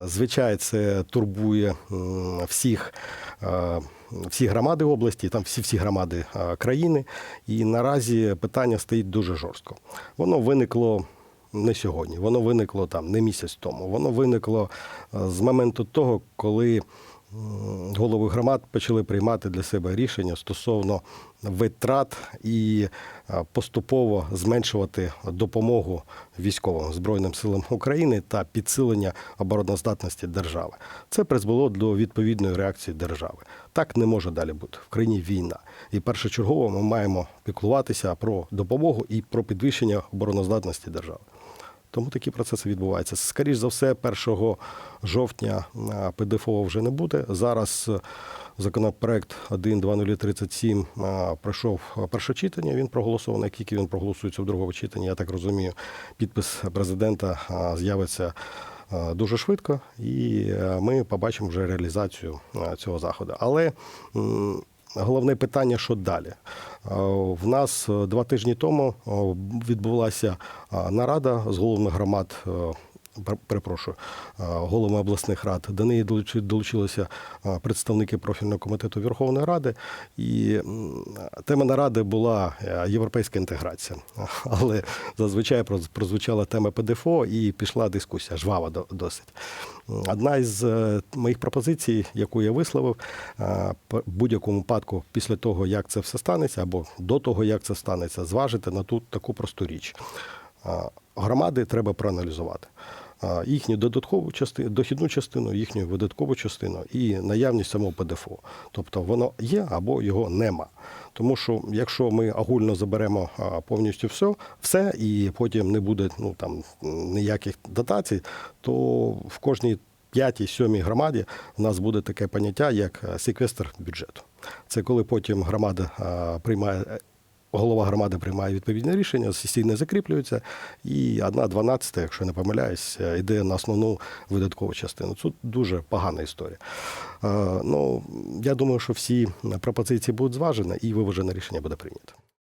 Звичайно, це турбує всіх, е, всі громади області, там всі всі громади е, країни. І наразі питання стоїть дуже жорстко. Воно виникло не сьогодні, воно виникло там не місяць тому. Воно виникло е, з моменту того, коли голови громад почали приймати для себе рішення стосовно витрат і е, поступово зменшувати допомогу військовим збройним силам України та підсилення обороноздатності держави. Це призвело до відповідної реакції держави. Так не може далі бути. В країні війна. І першочергово ми маємо піклуватися про допомогу і про підвищення обороноздатності держави. Тому такі процеси відбуваються. Скоріше за все, 1 жовтня ПДФО вже не буде. Зараз е, законопроект 1.2037 пройшов перше читання. Він проголосований. Тільки він проголосується в другому читанні, я так розумію, підпис президента з'явиться. Дуже швидко, і е, ми побачимо вже реалізацію цього заходу. Але головне питання, що далі? Е, В нас е, два тижні тому е, відбулася нарада з головами громад. Пер- Перепрошую, е, головами обласних рад. До неї долучилися е, представники профільного комітету Верховної Ради, і тема наради була е, європейська інтеграція. Але зазвичай проз- прозвучала тема ПДФО і пішла дискусія, жвава досить. Одна із моїх пропозицій, яку я висловив, в будь-якому випадку, після того, як це все станеться, або до того, як це станеться, зважити на ту таку просту річ. Громади треба проаналізувати. Їхню додаткову частину, дохідну частину, їхню видаткову частину і наявність самого ПДФО. Тобто воно є або його нема. Тому що якщо ми огульно заберемо повністю все, все і потім не буде ну там ніяких дотацій, то в кожній п'ятій, сьомій громаді у нас буде таке поняття, як е, секвестр бюджету. Це коли потім громада приймає. Голова громади приймає відповідне рішення, сесійне закріплюється, і одна дванадцята, якщо не помиляюсь, е, йде на основну видаткову частину. Це дуже погана історія. Е, Ну, я думаю, що всі пропозиції будуть зважені і виважене рішення буде прийнято.